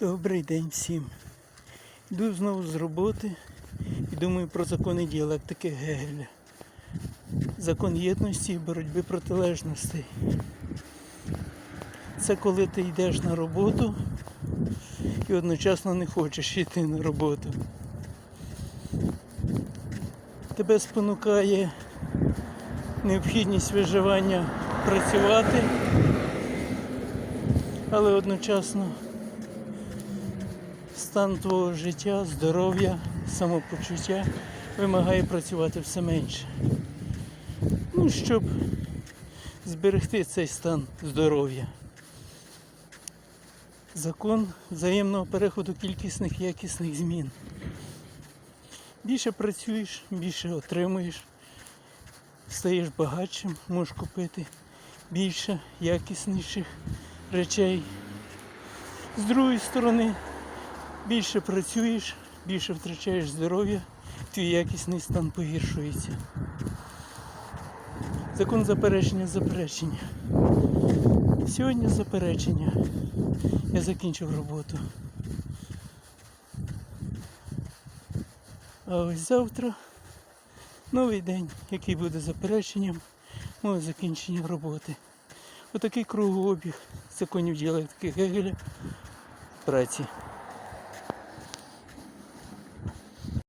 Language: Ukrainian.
Добрий день всім. Йду знову з роботи і думаю про закони діалектики Гегеля. Закон єдності і боротьби протилежностей. Це коли ти йдеш на роботу і одночасно не хочеш йти на роботу. Тебе спонукає необхідність виживання працювати, але одночасно стан твого життя, здоров'я, самопочуття вимагає працювати все менше. Ну, щоб зберегти цей стан здоров'я. Закон взаємного переходу кількісних і якісних змін. Більше працюєш, більше отримуєш, стаєш багатшим, можеш купити більше якісніших речей. З другої сторони, більше працюєш, більше втрачаєш здоров'я, твій якісний стан погіршується. Закон заперечення заперечення. Сьогодні заперечення. Я закінчив роботу. А ось завтра новий день, який буде запереченням мого закінчення роботи. Отакий кругообіг законів діалектики Гегеля праці.